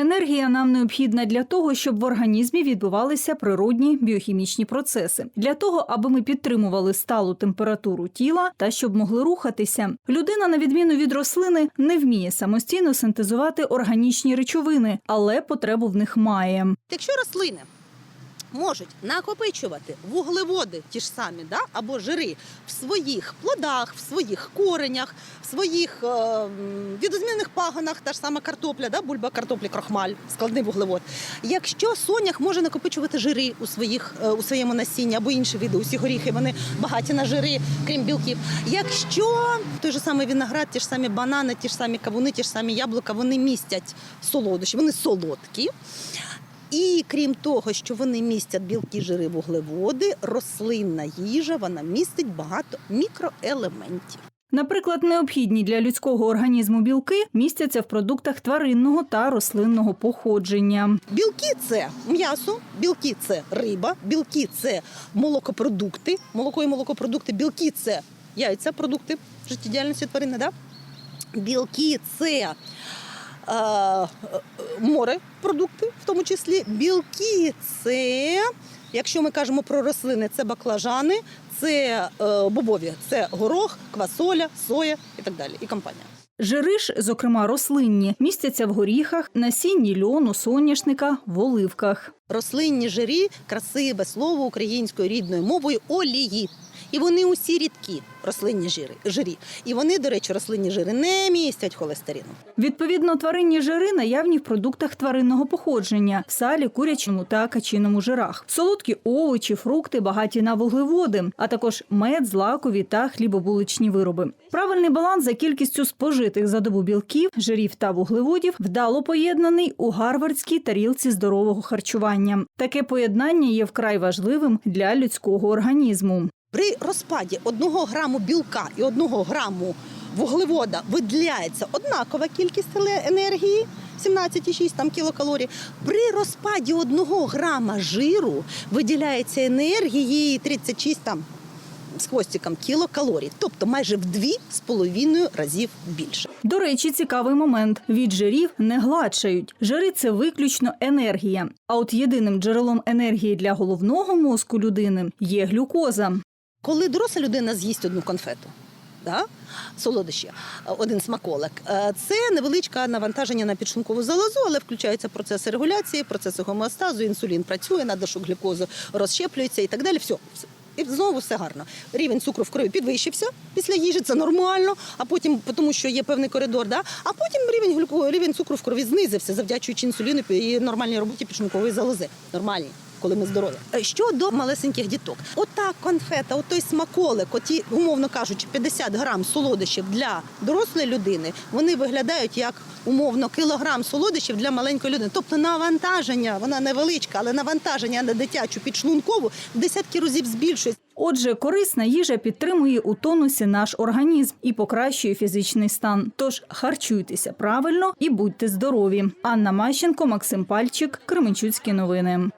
Енергія нам необхідна для того, щоб в організмі відбувалися природні біохімічні процеси, для того, аби ми підтримували сталу температуру тіла та щоб могли рухатися. Людина, на відміну від рослини, не вміє самостійно синтезувати органічні речовини, але потребу в них має. Якщо рослини можуть накопичувати вуглеводи, ті ж самі, да, або жири в своїх плодах, в своїх коренях, в своїх е, відозмінних пагонах, та ж сама картопля, да, бульба картоплі, крохмаль, складний вуглевод. Якщо сонях може накопичувати жири у своїх е, у своєму насінні або інші види, усі горіхи, вони багаті на жири, крім білків. Якщо той же самий виноград, ті ж самі банани, ті ж самі кавуни, ті ж самі яблука, вони містять солодощі, вони солодкі. І крім того, що вони містять білки, жири, вуглеводи, рослинна їжа вона містить багато мікроелементів. Наприклад, необхідні для людського організму білки містяться в продуктах тваринного та рослинного походження. Білки це м'ясо, білки це риба, білки це молокопродукти, молоко і молокопродукти, білки це яйця, продукти життєдіяльності тварини. Да? Білки це е, е, море продукти, в тому числі. Білки це, якщо ми кажемо про рослини, це баклажани, це е, бобові, це горох, квасоля, соя і так далі. І компанія. Жири ж, зокрема рослинні, містяться в горіхах, насінні льону, соняшника, в оливках. рослинні жирі, красиве слово українською рідною мовою олії. І вони усі рідкі рослинні жири, жирі. І вони, до речі, рослинні жири не містять холестерину. Відповідно, тваринні жири наявні в продуктах тваринного походження в салі, курячому та качиному жирах. Солодкі овочі, фрукти багаті на вуглеводи, а також мед, злакові та хлібобуличні вироби. Правильний баланс за кількістю спожитих за добу білків, жирів та вуглеводів вдало поєднаний у гарвардській тарілці здорового харчування. Таке поєднання є вкрай важливим для людського організму. При розпаді одного граму білка і одного граму вуглевода виділяється однакова кількість енергії. 17,6 там кілокалорій. При розпаді одного грама жиру виділяється енергії 36 там з хвостиком кілокалорій, тобто майже в дві з половиною разів більше. До речі, цікавий момент: від жирів не гладшають. Жири це виключно енергія. А от єдиним джерелом енергії для головного мозку людини є глюкоза. Коли доросла людина з'їсть одну конфету, да? солодощі, один смаколик, е, це невеличке навантаження на підшлункову залозу, але включаються процеси регуляції, процеси гомеостазу, інсулін працює, надлишок глюкозу розщеплюється і так далі. Все. І знову все гарно. Рівень цукру в крові підвищився після їжі, це нормально. А потім, тому що є певний коридор, да? а потім рівень глюко, рівень цукру в крові знизився, завдячуючи інсуліну і нормальній роботі підшлункової залози. Нормальні. Коли ми здорові. Е, Щодо малесеньких діток, ота конфета, отой смаколик, оті, умовно кажучи, 50 грам солодощів для дорослої людини, вони виглядають як умовно кілограм солодощів для маленької людини. Тобто навантаження, вона невеличка, але навантаження на дитячу підшлункову в десятки разів збільшується. Отже, корисна їжа підтримує у тонусі наш організм і покращує фізичний стан. Тож харчуйтеся правильно і будьте здорові. Анна Мащенко, Максим Пальчик, Кременчуцькі новини.